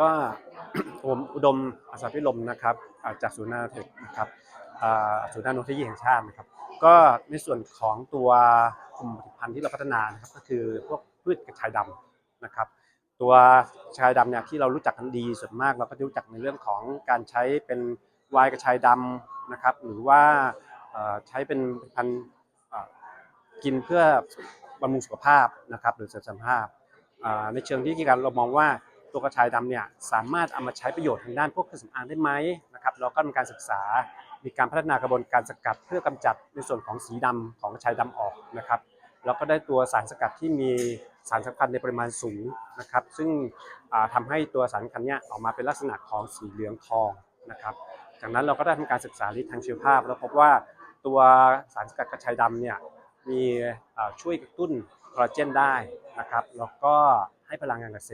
ก็ผมอุดมอาสาพิรมนะครับจากศูนย์นาเทคนะครับศูนย์นาโนเทคโนโลยีแห่งชาตินะครับ ก็ในส่วนของตัวกลุ่มผลิตภัณฑ์ที่เราพัฒนานะครับก็คือพวกพืชกระชายดำนะครับ ตัวกระชายดำเนี่ยที่เรารู้จักกันดีส่วนมากเราก็รู้จักในเรื่องของการใช้เป็นวน์กระชายดำนะครับหรือว่าใช้เป็นผลิตภัณฑ์กินเพื่อบำรุงสุขภาพนะครับหรือเสริมสุขภาพในเชิงที่การเรามองว่า ตัวกระชายดำเนี่ยสามารถเอามาใช้ประโยชน์ทางด้านพวกเครื่องสำอางได้ไหมนะครับเราก็มีการศึกษา มีการพัฒนากระบวนการสกัดเพื่อกำจัดในส่วนของสีดำของกระชายดำออกนะครับแล้วก็ได้ตัวสารสกัดที่มีสารสำคัญในปริมาณสูงนะครับ ซึ่งทำาให้ตัวสารสำคัญเนี้ยออกมาเป็นลักษณะของสีเหลืองทองนะครับจากนั้นเราก็ได้ทำการศึกษาในทางชีวภาพ แล้วพบว่าตัวสารสกัดกระชายดำเนี่ยมีช่วยกระตุ้นคอลลาเจนได้นะครับแล้วก็ให้พลังงานเกษตร